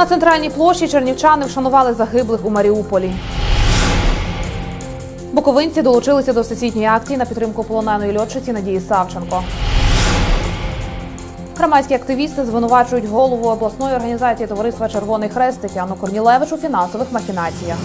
На центральній площі чернівчани вшанували загиблих у Маріуполі. Буковинці долучилися до всесвітньої акції на підтримку полоненої льотчиці Надії Савченко. Громадські активісти звинувачують голову обласної організації Товариства Червоний Хрест Тетяну Корнілевич у фінансових махінаціях.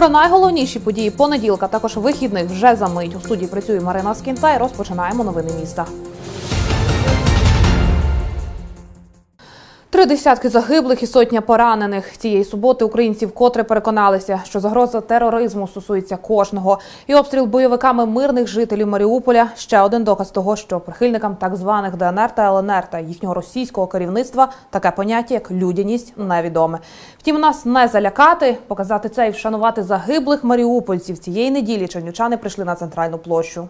Про найголовніші події понеділка, також вихідних вже за мить. У студії працює Марина Скінта і розпочинаємо новини міста. Три десятки загиблих і сотня поранених цієї суботи. Українці вкотре переконалися, що загроза тероризму стосується кожного. І обстріл бойовиками мирних жителів Маріуполя ще один доказ того, що прихильникам так званих ДНР та ЛНР та їхнього російського керівництва таке поняття як людяність невідоме. Втім, нас не залякати, показати це і вшанувати загиблих маріупольців цієї неділі. Чернівчани прийшли на центральну площу.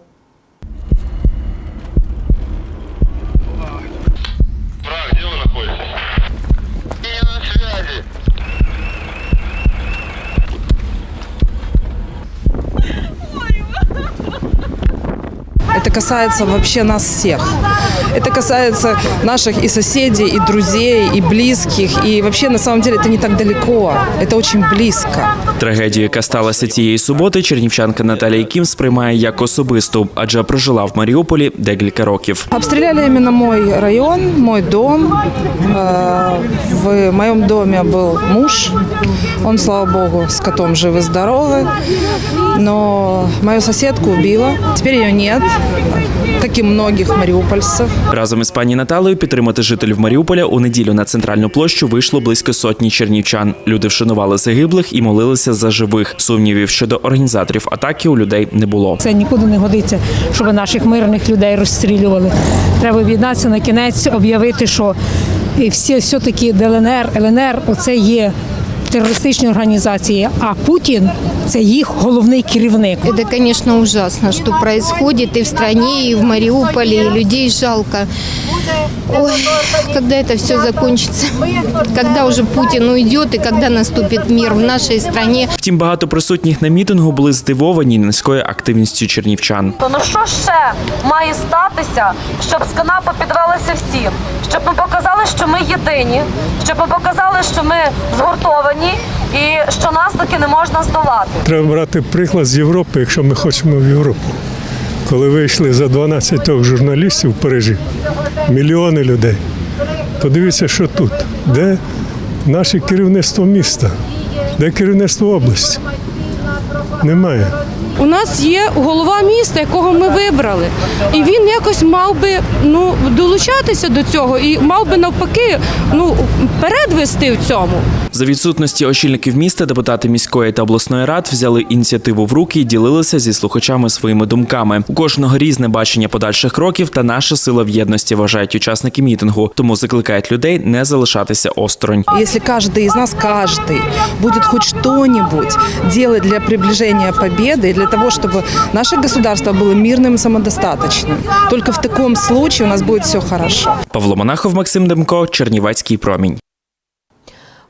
Это касается вообще нас всех. Это касается наших и соседей, и друзей, и близких. И вообще, на самом деле, это не так далеко. Это очень близко. Трагедію, яка сталася цієї суботи, чернівчанка Наталія Кім сприймає як особисту, адже прожила в Маріуполі декілька років. Обстреляли именно мой район, мой дом. Э, В моем доме был муж. Он, слава богу, с котом живы-здоровы. Но мою соседку убило. Теперь ее нет, как и многих мариупольцев. Разом із пані Наталею підтримати жителів Маріуполя у неділю на центральну площу вийшло близько сотні чернівчан. Люди вшанували загиблих і молилися за живих. Сумнівів щодо організаторів атаки у людей не було. Це нікуди не годиться, щоб наших мирних людей розстрілювали. Треба об'єднатися на кінець, об'явити, що і всі все-таки ДЛНР, ЛНР оце є терористичні організації, а Путін це їх головний керівник. Це, звісно, ужасно, що відбувається і в країні, і в Маріуполі, і людей жалко. Ой, когда это все закончится? Когда уже Путин уйдет и когда наступит мир в нашей стране? Втім, багато присутніх на мітингу були здивовані низькою активністю чернівчан. То ну що ще має статися, щоб з канапи підвелися всі? Щоб ми показали, що ми єдині, щоб ми показали, що ми згуртовані і що нас таки не можна здолати. Треба брати приклад з Європи, якщо ми хочемо в Європу. Коли вийшли за 12 журналістів в Парижі, мільйони людей. Подивіться, що тут. Де наше керівництво міста, де керівництво області? Немає. У нас є голова міста, якого ми вибрали, і він якось мав би ну долучатися до цього і мав би навпаки ну вперед вести в цьому. За відсутності очільників міста депутати міської та обласної рад взяли ініціативу в руки і ділилися зі слухачами своїми думками. У кожного різне бачення подальших кроків та наша сила в єдності вважають учасники мітингу, тому закликають людей не залишатися осторонь. Если каждый из нас, каждый, будет хоть что-нибудь делать для приближения победы и для того, чтобы наше государство было мирным и самодостаточным, только в таком случае у нас будет все хорошо. Павло Монахов, Максим Демко, Чернівецький промінь.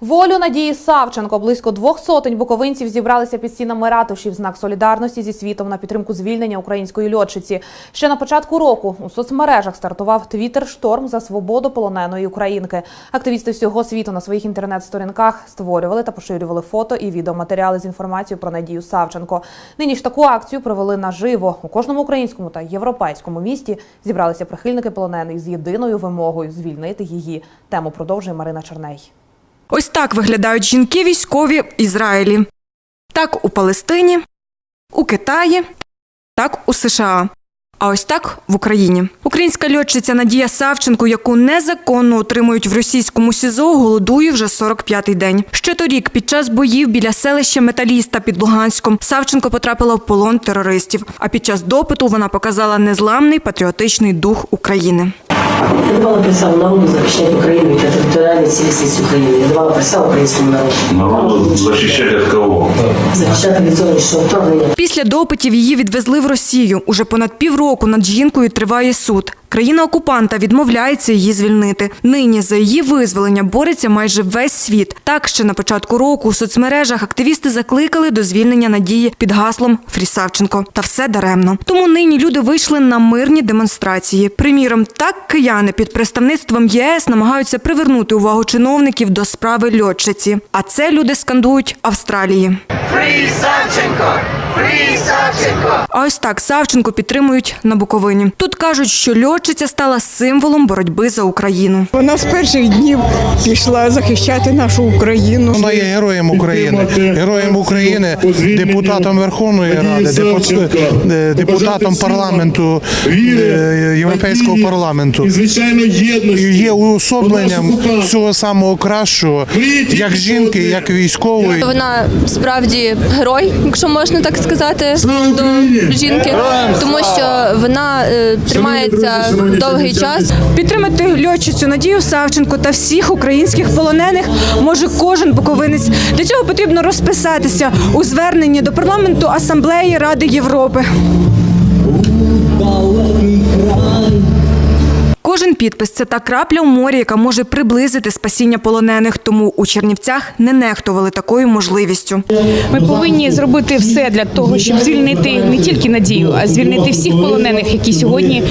Волю Надії Савченко близько двох сотень буковинців зібралися під стінами ратуші в знак солідарності зі світом на підтримку звільнення української льотчиці. Ще на початку року у соцмережах стартував твіттер шторм за свободу полоненої українки. Активісти всього світу на своїх інтернет-сторінках створювали та поширювали фото і відеоматеріали з інформацією про Надію Савченко. Нині ж таку акцію провели наживо у кожному українському та європейському місті. Зібралися прихильники полоненої з єдиною вимогою звільнити її. Тему продовжує Марина Черней. Ось так виглядають жінки військові в Ізраїлі. Так у Палестині, у Китаї, так у США. А ось так в Україні. Українська льотчиця Надія Савченко, яку незаконно утримують в російському СІЗО, голодує вже 45-й день. Ще торік, під час боїв біля селища Металіста під Луганськом, Савченко потрапила в полон терористів. А під час допиту вона показала незламний патріотичний дух України. Я давала присягу народу захищати Україну та територіальну цілісність України. Я давала присягу українському народу. Народу защищать от кого? Захищати від зовнішнього вторгнення. Після допитів її відвезли в Росію. Уже понад півроку над жінкою триває суд. Країна окупанта відмовляється її звільнити. Нині за її визволення бореться майже весь світ. Так ще на початку року у соцмережах активісти закликали до звільнення Надії під гаслом Фрі Савченко. Та все даремно. Тому нині люди вийшли на мирні демонстрації. Приміром, так кияни під представництвом ЄС намагаються привернути увагу чиновників до справи льотчиці. А це люди скандують Австралії. А ось так Савченко підтримують на Буковині. Тут кажуть, що льотчиця стала символом боротьби за Україну. Вона з перших днів пішла захищати нашу Україну. Вона є героєм України, героєм України, депутатом Верховної Ради, е, депутатом парламенту е, Європейського парламенту. І є уособленням всього самого кращого, як жінки, як військової. Вона справді герой, якщо можна так сказати, до жінки, тому що вона е, тримається довгий час. Підтримати льотчицю Надію Савченко та всіх українських полонених може кожен буковинець. Для цього потрібно розписатися у зверненні до парламенту Асамблеї Ради Європи. Кожен підпис це та крапля в морі, яка може приблизити спасіння полонених. Тому у Чернівцях не нехтували такою можливістю. Ми повинні зробити все для того, щоб звільнити не тільки надію, а звільнити всіх полонених, які сьогодні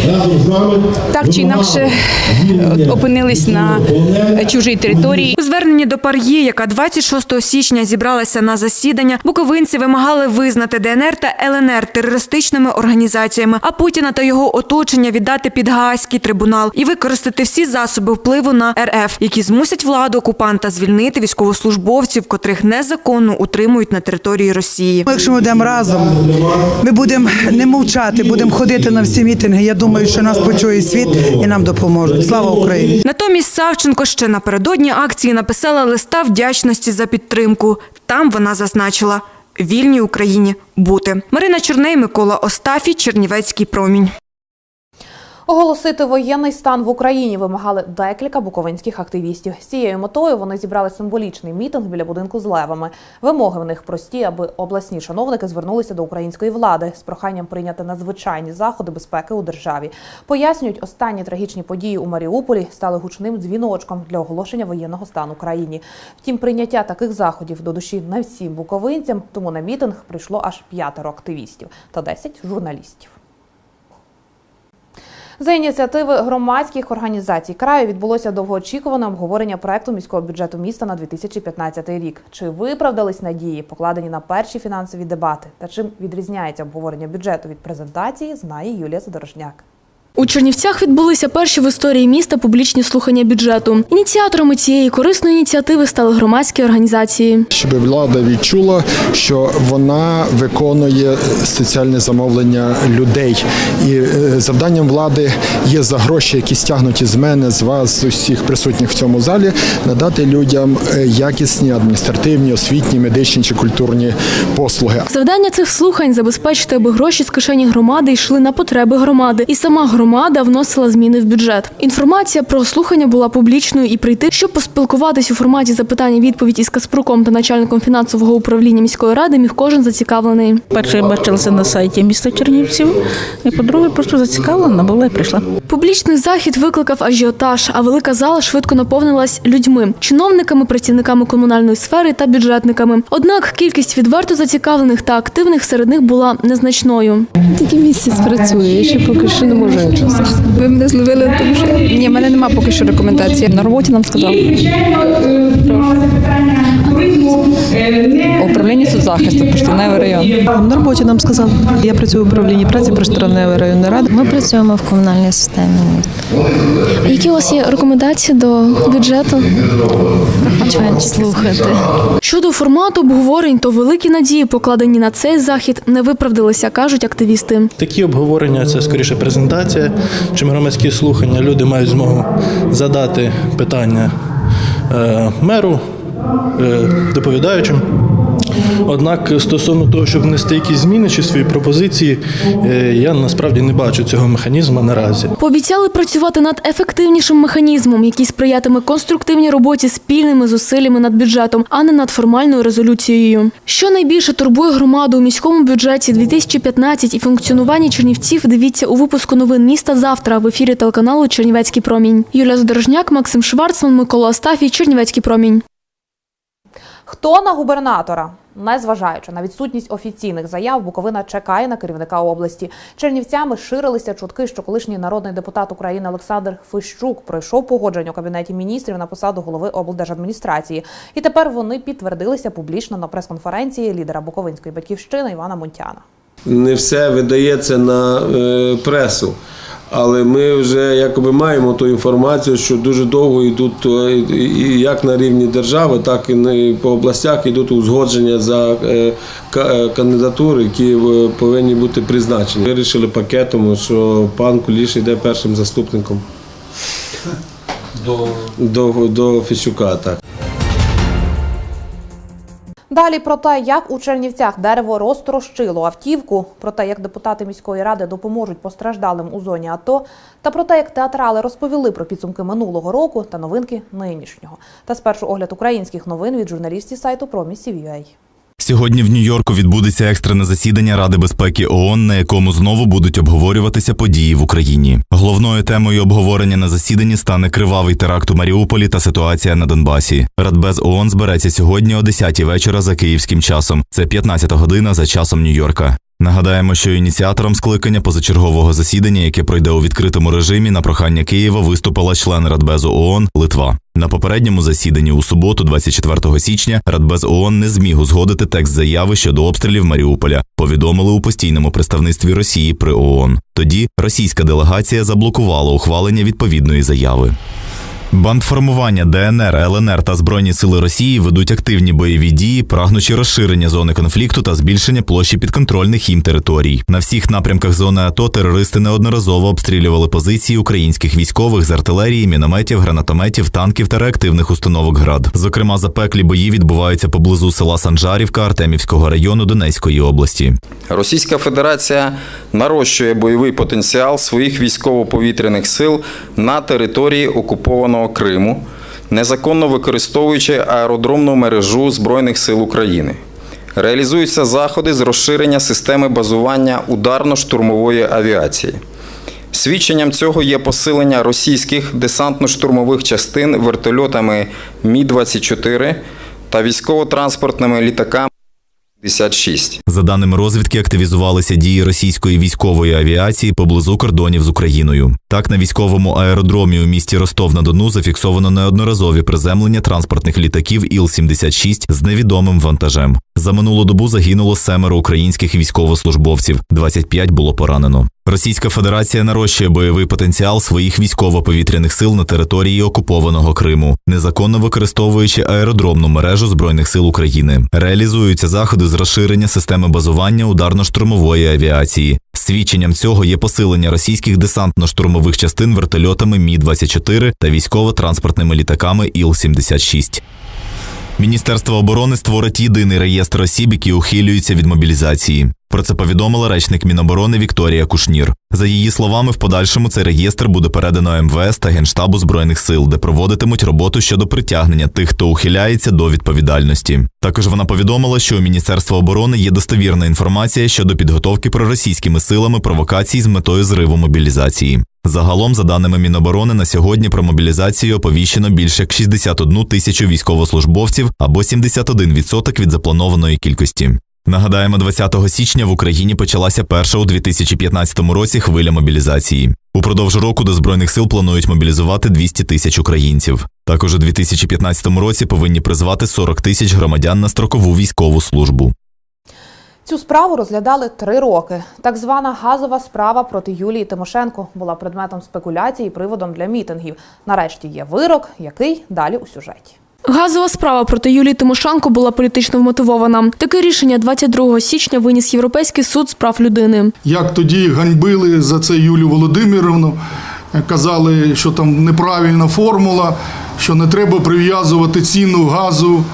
так чи інакше е, опинились на чужій території. У зверненні до Пар'є, яка 26 січня зібралася на засідання, буковинці вимагали визнати ДНР та ЛНР терористичними організаціями, а Путіна та його оточення віддати під Гаазький трибунал і використати всі засоби впливу на РФ, які змусять владу окупанта звільнити військовослужбовців, котрих незаконно утримують на території Росії. Якщо ми йдемо разом, ми будемо не мовчати, будемо ходити на всі мітинги. Я думаю, що нас почує світ і нам допоможуть. Слава Україні! Натомість Савченко ще напередодні акції написала листа вдячності за підтримку. Там вона зазначила вільній Україні бути. Марина Чорней, Микола Остафій, Чернівецький промінь. Оголосити воєнний стан в Україні вимагали декілька буковинських активістів. З цією метою вони зібрали символічний мітинг біля будинку з левами. Вимоги в них прості, аби обласні чиновники звернулися до української влади з проханням прийняти надзвичайні заходи безпеки у державі. Пояснюють, останні трагічні події у Маріуполі стали гучним дзвіночком для оголошення воєнного стану країні. Втім, прийняття таких заходів до душі не всім буковинцям, тому на мітинг прийшло аж п'ятеро активістів та 10 журналістів. За ініціативи громадських організацій краю відбулося довгоочікуване обговорення проекту міського бюджету міста на 2015 рік. Чи виправдались надії, покладені на перші фінансові дебати, та чим відрізняється обговорення бюджету від презентації, знає Юлія Задорожняк. У Чернівцях відбулися перші в історії міста публічні слухання бюджету. Ініціаторами цієї корисної ініціативи стали громадські організації. Щоб влада відчула, що вона виконує соціальне замовлення людей. І е, завданням влади є за гроші, які стягнуті з мене, з вас, з усіх присутніх в цьому залі, надати людям е, якісні адміністративні, освітні, медичні чи культурні послуги. Завдання цих слухань забезпечити, аби гроші з кишені громади йшли на потреби громади, і сама громада вносила зміни в бюджет. Інформація про слухання була публічною і прийти, щоб поспілкуватись у форматі запитання-відповідь із Каспруком та начальником фінансового управління міської ради міг кожен зацікавлений. Перше я бачилася на сайті міста Чернівців, і по-друге, просто зацікавлена була і прийшла. Публічний захід викликав ажіотаж, а велика зала швидко наповнилась людьми, чиновниками, працівниками комунальної сфери та бюджетниками. Однак кількість відверто зацікавлених та активних серед них була незначною. Тільки місяць працює, ще поки що не можу нічого. Ви мене зловили, тому що ні, в мене немає поки що рекомендації. На роботі нам сказали. Управління соцзахисту, Поштаневий район. На роботі нам сказали. Я працюю в управлінні праці Простороневої районної ради. Ми працюємо в комунальній системі. Які у вас є рекомендації до бюджету? Слухати. Щодо формату обговорень, то великі надії, покладені на цей захід, не виправдалися, кажуть активісти. Такі обговорення це скоріше презентація, чим громадські слухання. Люди мають змогу задати питання е, меру, доповідаючим. Однак стосовно того, щоб внести якісь зміни чи свої пропозиції, е, я насправді не бачу цього механізму наразі. Пообіцяли працювати над ефективнішим механізмом, який сприятиме конструктивній роботі спільними зусиллями над бюджетом, а не над формальною резолюцією. Що найбільше турбує громаду у міському бюджеті 2015 і функціонуванні Чернівців, дивіться у випуску новин міста завтра в ефірі телеканалу Чернівецький промінь. Юлія Здорожняк, Максим Шварцман, Микола Астафій, Чернівецький промінь. Хто на губернатора? Незважаючи на відсутність офіційних заяв, Буковина чекає на керівника області. Чернівцями ширилися чутки, що колишній народний депутат України Олександр Фищук пройшов погодження у кабінеті міністрів на посаду голови облдержадміністрації. І тепер вони підтвердилися публічно на прес-конференції лідера Буковинської батьківщини Івана Мунтяна. не все видається на е, пресу. Але ми вже якоби маємо ту інформацію, що дуже довго йдуть е, і як на рівні держави, так і по областях йдуть узгодження за е, е, кандидатури, які повинні бути призначені. Вирішили пакетом, що пан Куліш йде першим заступником до, до, до Фіщука. Так. Далі про те, як у Чернівцях дерево розтрощило автівку, про те, як депутати міської ради допоможуть постраждалим у зоні АТО, та про те, як театрали розповіли про підсумки минулого року та новинки нинішнього. Та спершу огляд українських новин від журналістів сайту Промісів.ua. Сьогодні в Нью-Йорку відбудеться екстрене засідання Ради безпеки ООН, на якому знову будуть обговорюватися події в Україні. Головною темою обговорення на засіданні стане кривавий теракт у Маріуполі та ситуація на Донбасі. Радбез ООН збереться сьогодні о 10 вечора за київським часом. Це 15 година за часом Нью-Йорка. Нагадаємо, що ініціатором скликання позачергового засідання, яке пройде у відкритому режимі, на прохання Києва виступила член Радбезу ООН Литва. На попередньому засіданні у суботу, 24 січня, Радбез ООН не зміг узгодити текст заяви щодо обстрілів Маріуполя. Повідомили у постійному представництві Росії при ООН. Тоді російська делегація заблокувала ухвалення відповідної заяви. Бандформування ДНР, ЛНР та Збройні сили Росії ведуть активні бойові дії, прагнучи розширення зони конфлікту та збільшення площі підконтрольних їм територій. На всіх напрямках зони АТО терористи неодноразово обстрілювали позиції українських військових з артилерії, мінометів, гранатометів, танків та реактивних установок ГРАД. Зокрема, запеклі бої відбуваються поблизу села Санжарівка Артемівського району Донецької області. Російська Федерація нарощує бойовий потенціал своїх військово-повітряних сил на території окупованого Криму, незаконно використовуючи аеродромну мережу Збройних сил України. Реалізуються заходи з розширення системи базування ударно-штурмової авіації. Свідченням цього є посилення російських десантно-штурмових частин вертольотами Мі-24 та військово-транспортними літаками 56. За даними розвідки, активізувалися дії російської військової авіації поблизу кордонів з Україною. Так, на військовому аеродромі у місті Ростов-на-Дону зафіксовано неодноразові приземлення транспортних літаків Іл-76 з невідомим вантажем. За минулу добу загинуло семеро українських військовослужбовців, 25 було поранено. Російська Федерація нарощує бойовий потенціал своїх військово-повітряних сил на території окупованого Криму, незаконно використовуючи аеродромну мережу збройних сил України. Реалізуються заходи з розширення системи базування ударно-штурмової авіації. Свідченням цього є посилення російських десантно-штурмових частин вертольотами Мі-24 та військово-транспортними літаками Іл-76. Міністерство оборони створить єдиний реєстр осіб, які ухилюються від мобілізації. Про це повідомила речник Міноборони Вікторія Кушнір. За її словами, в подальшому цей реєстр буде передано МВС та Генштабу збройних сил, де проводитимуть роботу щодо притягнення тих, хто ухиляється до відповідальності. Також вона повідомила, що у Міністерства оборони є достовірна інформація щодо підготовки проросійськими силами провокацій з метою зриву мобілізації. Загалом, за даними Міноборони, на сьогодні про мобілізацію оповіщено більше як 61 тисячу військовослужбовців або 71% від запланованої кількості. Нагадаємо, 20 січня в Україні почалася перша у 2015 році хвиля мобілізації. Упродовж року до збройних сил планують мобілізувати 200 тисяч українців. Також у 2015 році повинні призвати 40 тисяч громадян на строкову військову службу. Цю справу розглядали три роки. Так звана газова справа проти Юлії Тимошенко була предметом спекуляцій і приводом для мітингів. Нарешті є вирок, який далі у сюжеті. Газова справа проти Юлії Тимошенко була політично вмотивована. Таке рішення 22 січня виніс Європейський суд з прав людини. Як тоді ганьбили за це Юлію Володимирівну, казали, що там неправильна формула, що не треба прив'язувати ціну газу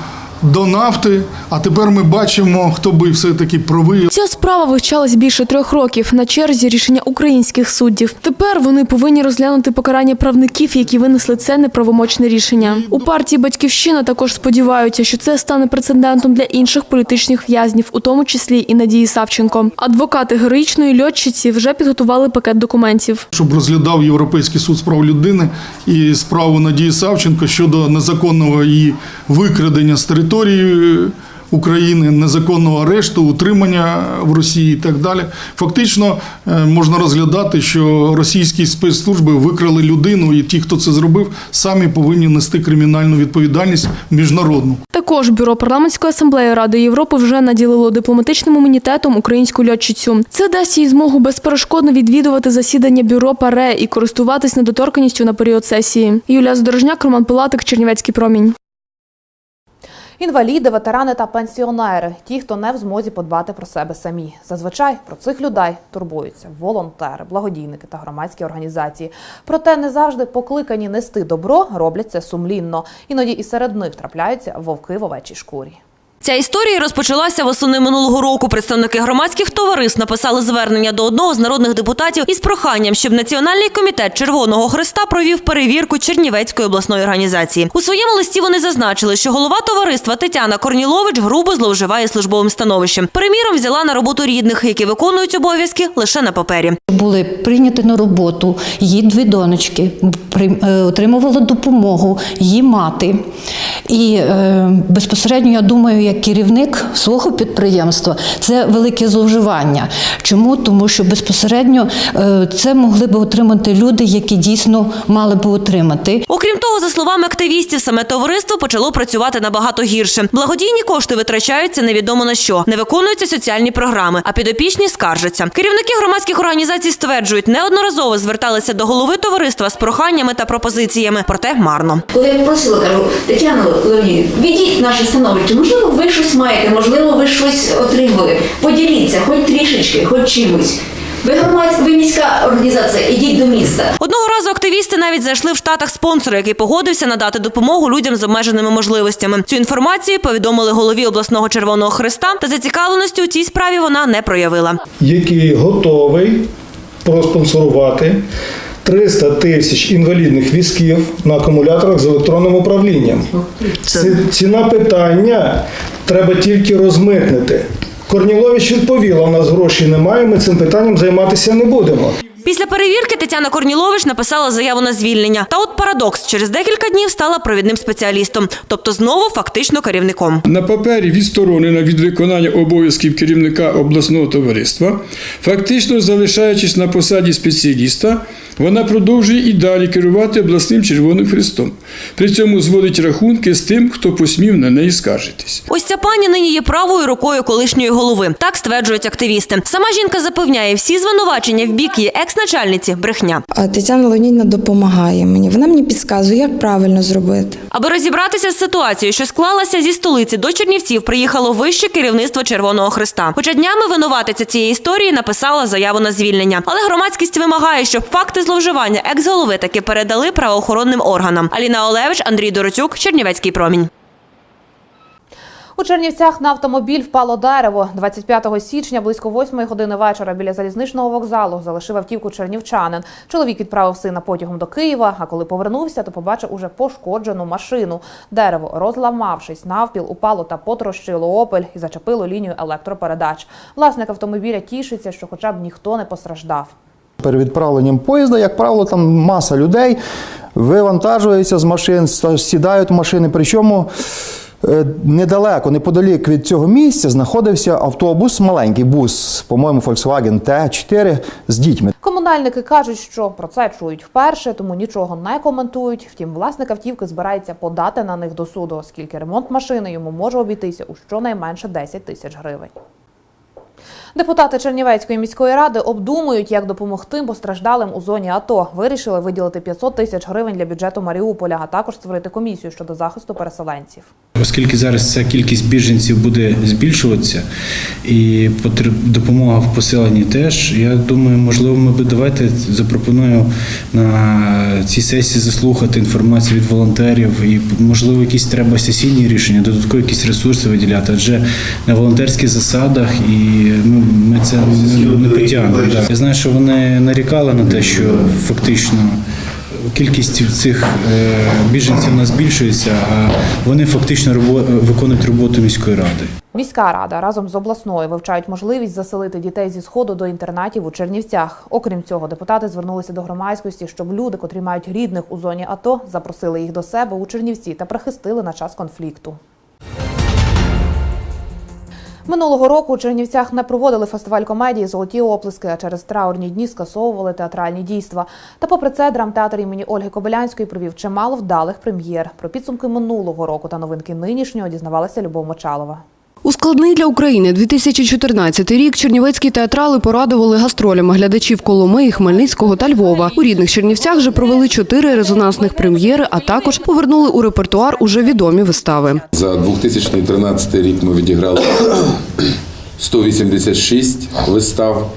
до нафти. А тепер ми бачимо, хто би все-таки правий. Ця справа вивчалась більше трьох років на черзі рішення українських суддів. Тепер вони повинні розглянути покарання правників, які винесли це неправомочне рішення. У партії Батьківщина також сподіваються, що це стане прецедентом для інших політичних в'язнів, у тому числі і Надії Савченко. Адвокати героїчної льотчиці вже підготували пакет документів. щоб розглядав Європейський суд з прав людини і справу Надії Савченко щодо незаконного її викрадення з території е, України, незаконного арешту, утримання в Росії і так далі. Фактично е, можна розглядати, що російські спецслужби викрали людину, і ті, хто це зробив, самі повинні нести кримінальну відповідальність міжнародну. Також бюро парламентської асамблеї Ради Європи вже наділило дипломатичним імунітетом українську льотчицю. Це дасть їй змогу безперешкодно відвідувати засідання бюро ПАРЕ і користуватись недоторканістю на період сесії. Юлія Здорожняк, Роман Пилатик, Чернівецький промінь. Інваліди, ветерани та пенсіонери ті, хто не в змозі подбати про себе самі. Зазвичай про цих людей турбуються волонтери, благодійники та громадські організації. Проте не завжди покликані нести добро роблять це сумлінно. Іноді і серед них трапляються вовки в овечій шкурі. Ця історія розпочалася восени минулого року. Представники громадських товариств написали звернення до одного з народних депутатів із проханням, щоб Національний комітет Червоного Христа провів перевірку Чернівецької обласної організації. У своєму листі вони зазначили, що голова товариства Тетяна Корнілович грубо зловживає службовим становищем. Приміром взяла на роботу рідних, які виконують обов'язки лише на папері. Були прийняті на роботу її дві донечки, е, отримувала допомогу її мати. І е, безпосередньо я думаю, як керівник свого підприємства, це велике зловживання. Чому? Тому що безпосередньо е, це могли би отримати люди, які дійсно мали би отримати. Окрім того, за словами активістів, саме товариство почало працювати набагато гірше. Благодійні кошти витрачаються невідомо на що, не виконуються соціальні програми, а підопічні скаржаться. Керівники громадських організацій стверджують, неодноразово зверталися до голови товариства з проханнями та пропозиціями, проте марно. Коли я просила, кажу, Тетяна Леонідівна, відіть наше становище, можливо, ви щось маєте, можливо, ви щось отримали. Поділіться, хоч трішечки, хоч чимось. Ви громадська, ви міська організація, ідіть до міста. Одного разу активісти навіть зайшли в штатах спонсора, який погодився надати допомогу людям з обмеженими можливостями. Цю інформацію повідомили голові обласного Червоного Христа, та зацікавленості у цій справі вона не проявила. який готовий проспонсорувати 300 тисяч інвалідних візків на акумуляторах з електронним управлінням. Ці- Ціна питання треба тільки розмитнити. Корнілович відповіла: у нас грошей немає, ми цим питанням займатися не будемо. Після перевірки Тетяна Корнілович написала заяву на звільнення. Та от парадокс через декілька днів стала провідним спеціалістом, тобто знову фактично керівником. На папері відсторонена від виконання обов'язків керівника обласного товариства, фактично залишаючись на посаді спеціаліста, вона продовжує і далі керувати обласним Червоним Хрестом. При цьому зводить рахунки з тим, хто посмів на неї скаржитись. Ось ця пані нині є правою рукою колишньої голови. Так стверджують активісти. Сама жінка запевняє, всі звинувачення в бік її екс-начальниці брехня. А Тетяна Леонідівна допомагає мені. Вона мені підказує, як правильно зробити. Аби розібратися з ситуацією, що склалася зі столиці до Чернівців, приїхало вище керівництво Червоного Христа. Хоча днями винуватиця цієї історії написала заяву на звільнення. Але громадськість вимагає, щоб факти зловживання екс-голови таки передали правоохоронним органам. Аліна Олевич, Андрій Доротюк, Чернівецький промінь. У Чернівцях на автомобіль впало дерево. 25 січня близько 8 години вечора біля залізничного вокзалу залишив автівку чернівчанин. Чоловік відправив сина потягом до Києва, а коли повернувся, то побачив уже пошкоджену машину. Дерево, розламавшись навпіл, упало та потрощило опель і зачепило лінію електропередач. Власник автомобіля тішиться, що хоча б ніхто не постраждав. Перед відправленням поїзда, як правило, там маса людей вивантажуються з машин, сідають в машини. Причому е, недалеко, неподалік від цього місця знаходився автобус, маленький бус, по-моєму, Volkswagen T4 з дітьми. Комунальники кажуть, що про це чують вперше, тому нічого не коментують. Втім, власник автівки збирається подати на них до суду, оскільки ремонт машини йому може обійтися у щонайменше 10 тисяч гривень. Депутати Чернівецької міської ради обдумують, як допомогти постраждалим у зоні АТО. Вирішили виділити 500 тисяч гривень для бюджету Маріуполя, а також створити комісію щодо захисту переселенців. Оскільки зараз ця кількість біженців буде збільшуватися і допомога в поселенні теж, я думаю, можливо, ми би давайте запропоную на цій сесії заслухати інформацію від волонтерів і можливо якісь треба сесійні рішення, додаткові якісь ресурси виділяти, адже на волонтерських засадах і ну, ми це не, не потягнемо. Я знаю, що вони нарікали на те, що фактично кількість цих е, біженців у нас збільшується, а вони фактично виконують роботу міської ради. Міська рада разом з обласною вивчають можливість заселити дітей зі сходу до інтернатів у Чернівцях. Окрім цього, депутати звернулися до громадськості, щоб люди, котрі мають рідних у зоні АТО, запросили їх до себе у Чернівці та прихистили на час конфлікту. Минулого року у Чернівцях не проводили фестиваль комедії Золоті оплески, а через траурні дні скасовували театральні дійства. Та попри це драмтеатр імені Ольги Кобилянської провів чимало вдалих прем'єр. Про підсумки минулого року та новинки нинішнього дізнавалася Любов Мочалова. У складний для України 2014 рік чернівецькі театрали порадували гастролями глядачів Коломиї, Хмельницького та Львова. У рідних Чернівцях же провели чотири резонансних прем'єри, а також повернули у репертуар уже відомі вистави. За 2013 рік ми відіграли 186 вистав,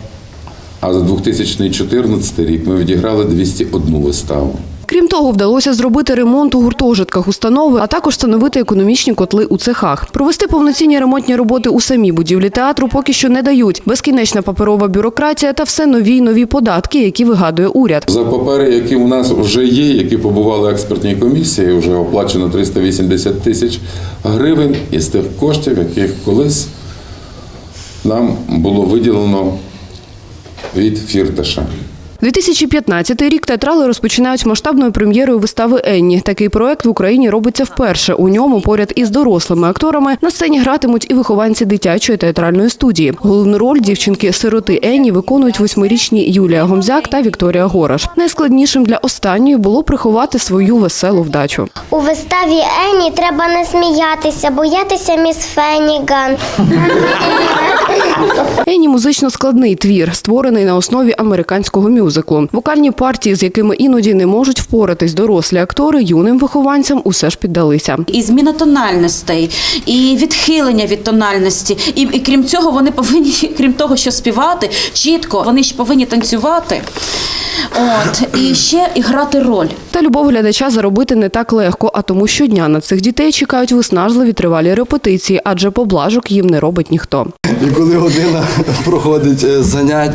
а за 2014 рік ми відіграли 201 виставу. Крім того, вдалося зробити ремонт у гуртожитках установи, а також встановити економічні котли у цехах. Провести повноцінні ремонтні роботи у самій будівлі театру поки що не дають. Безкінечна паперова бюрократія та все нові й нові податки, які вигадує уряд. За папери, які у нас вже є, які побували в експертній комісії, вже оплачено 380 тисяч гривень із тих коштів, яких колись нам було виділено від фірташа. 2015 рік театрали розпочинають масштабною прем'єрою вистави Енні. Такий проект в Україні робиться вперше. У ньому поряд із дорослими акторами на сцені гратимуть і вихованці дитячої театральної студії. Головну роль дівчинки-сироти Енні виконують восьмирічні Юлія Гомзяк та Вікторія Гораш. Найскладнішим для останньої було приховати свою веселу вдачу. У виставі Ені треба не сміятися, боятися міс Феніган. Енні музично складний твір, створений на основі американського мюзиклу. Вокальні партії, з якими іноді не можуть впоратись дорослі актори, юним вихованцям усе ж піддалися. і зміна тональностей, і відхилення від тональності. І, і крім цього, вони повинні, крім того, що співати чітко, вони ще повинні танцювати. От і ще і грати роль. Та любов глядача заробити не так легко, а тому щодня на цих дітей чекають виснажливі тривалі репетиції, адже поблажок їм не робить ніхто. І коли година проходить е, занять,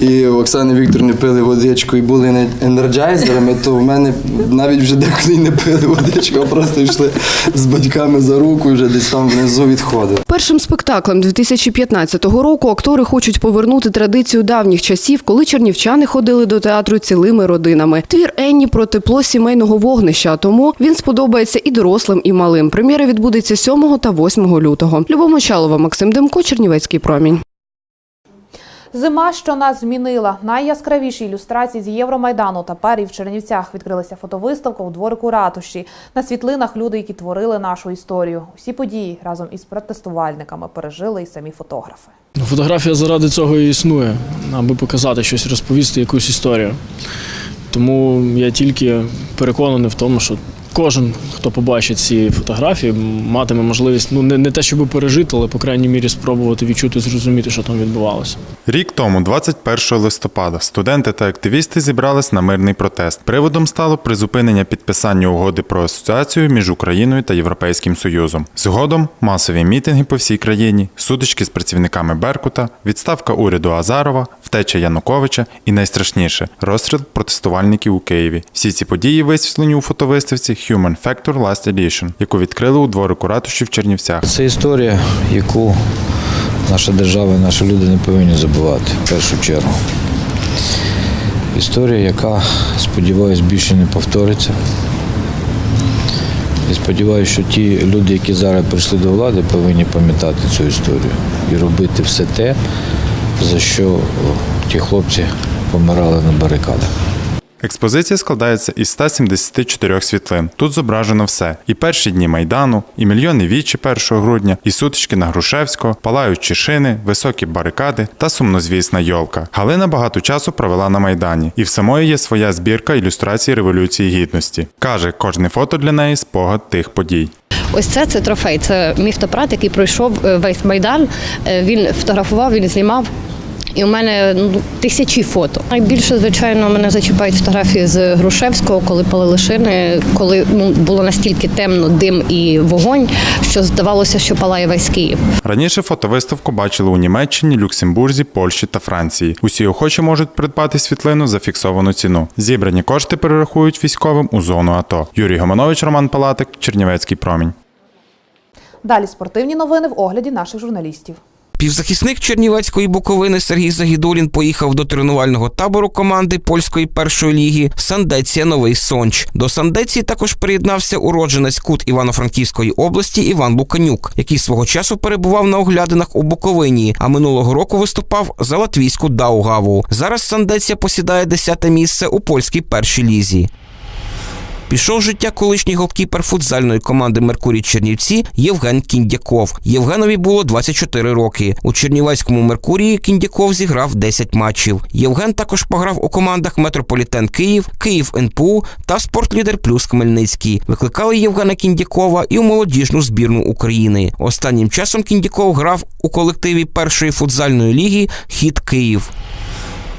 і Оксани Вікторівни пили водичку і були не- енерджайзерами, то в мене навіть вже деколи не пили водичку, а просто йшли з батьками за руку вже десь там внизу відходили. Першим спектаклем 2015 року актори хочуть повернути традицію давніх часів, коли чернівчани ходили до театру цілими родинами. Твір Енні про тепло сімейного вогнища. Тому він сподобається і дорослим, і малим. Прем'єра відбудеться 7 та 8 лютого. Любов Мочалова, Максим Демко, Чернівецький промінь. Зима, що нас змінила. Найяскравіші ілюстрації з Євромайдану тепер і в Чернівцях відкрилася фотовиставка у дворику ратуші. На світлинах люди, які творили нашу історію. Усі події разом із протестувальниками пережили і самі фотографи. Ну, Фотографія заради цього і існує, аби показати щось, розповісти якусь історію. Тому я тільки переконаний в тому, що кожен, хто побачить ці фотографії, матиме можливість ну не, не те, щоб пережити, але по крайній мірі спробувати відчути, зрозуміти, що там відбувалося. Рік тому, 21 листопада, студенти та активісти зібрались на мирний протест. Приводом стало призупинення підписання угоди про асоціацію між Україною та Європейським Союзом. Згодом масові мітинги по всій країні, сутички з працівниками Беркута, відставка уряду Азарова, втеча Януковича і найстрашніше розстріл протестувальників у Києві. Всі ці події висвітлені у фотовиставці Human Factor Last Edition, яку відкрили у дворику ратуші в Чернівцях. Це історія, яку наша держава наші люди не повинні забувати в першу чергу. Історія, яка, сподіваюся, більше не повториться. І сподіваюся, що ті люди, які зараз прийшли до влади, повинні пам'ятати цю історію і робити все те, за що ті хлопці помирали на барикадах. Експозиція складається із 174 світлин. Тут зображено все: і перші дні майдану, і мільйони вічі 1 грудня, і сутички на Грушевського, палаючі шини, високі барикади та сумнозвісна йолка. Галина багато часу провела на майдані, і в самої є своя збірка ілюстрацій революції гідності. каже, кожне фото для неї спогад тих подій. Ось це це трофей. Це мій який пройшов е, весь майдан. Е, Він фотографував, він знімав. І у мене ну, тисячі фото. Найбільше, звичайно, мене зачіпають фотографії з Грушевського, коли палили шини, коли ну, було настільки темно, дим і вогонь, що здавалося, що палає весь Київ. Раніше фотовиставку бачили у Німеччині, Люксембурзі, Польщі та Франції. Усі охочі можуть придбати світлину за фіксовану ціну. Зібрані кошти перерахують військовим у зону АТО. Юрій Гоманович, Роман Палатик, Чернівецький промінь. Далі спортивні новини в огляді наших журналістів. Півзахисник Чернівецької Буковини Сергій Загідулін поїхав до тренувального табору команди польської першої ліги Сандеція Новий Сонч. До Сандеції також приєднався уродженець кут Івано-Франківської області Іван Буканюк, який свого часу перебував на оглядинах у Буковині, а минулого року виступав за латвійську Даугаву. Зараз Сандеція посідає 10-те місце у польській першій лізі. Пішов життя колишній голкіпер футзальної команди Меркурій Чернівці Євген Кіндяков. Євгенові було 24 роки. У Чернівецькому Меркурії Кіндяков зіграв 10 матчів. Євген також пограв у командах Метрополітен Київ, Київ НПУ та Спортлідер Плюс Хмельницький. Викликали Євгена Кіндякова і у молодіжну збірну України. Останнім часом Кіндяков грав у колективі першої футзальної ліги Хід Київ.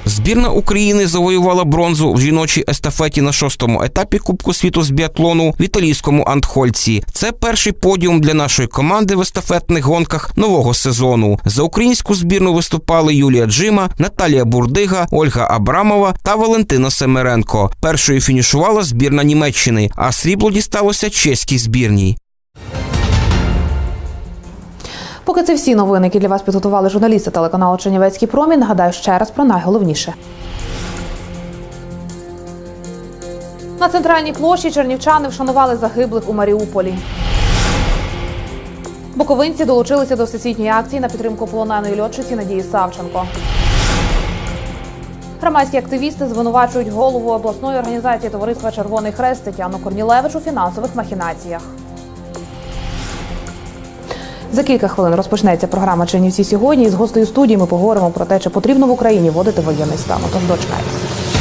Збірна України завоювала бронзу в жіночій естафеті на шостому етапі Кубку світу з біатлону в італійському Антхольці. Це перший подіум для нашої команди в естафетних гонках нового сезону. За українську збірну виступали Юлія Джима, Наталія Бурдига, Ольга Абрамова та Валентина Семеренко. Першою фінішувала збірна Німеччини, а срібло дісталося чеській збірній. Поки це всі новини, які для вас підготували журналісти телеканалу Чернівецький промінь. Нагадаю ще раз про найголовніше. На центральній площі чернівчани вшанували загиблих у Маріуполі. Буковинці долучилися до всесвітньої акції на підтримку полоненої льотчиці Надії Савченко. Громадські активісти звинувачують голову обласної організації Товариства Червоний Хрест Тетяну Корнілевич у фінансових махінаціях. За кілька хвилин розпочнеться програма Чернівці сьогодні. І з гостею студії ми поговоримо про те, чи потрібно в Україні вводити воєнний стан. Тож дочекайтеся.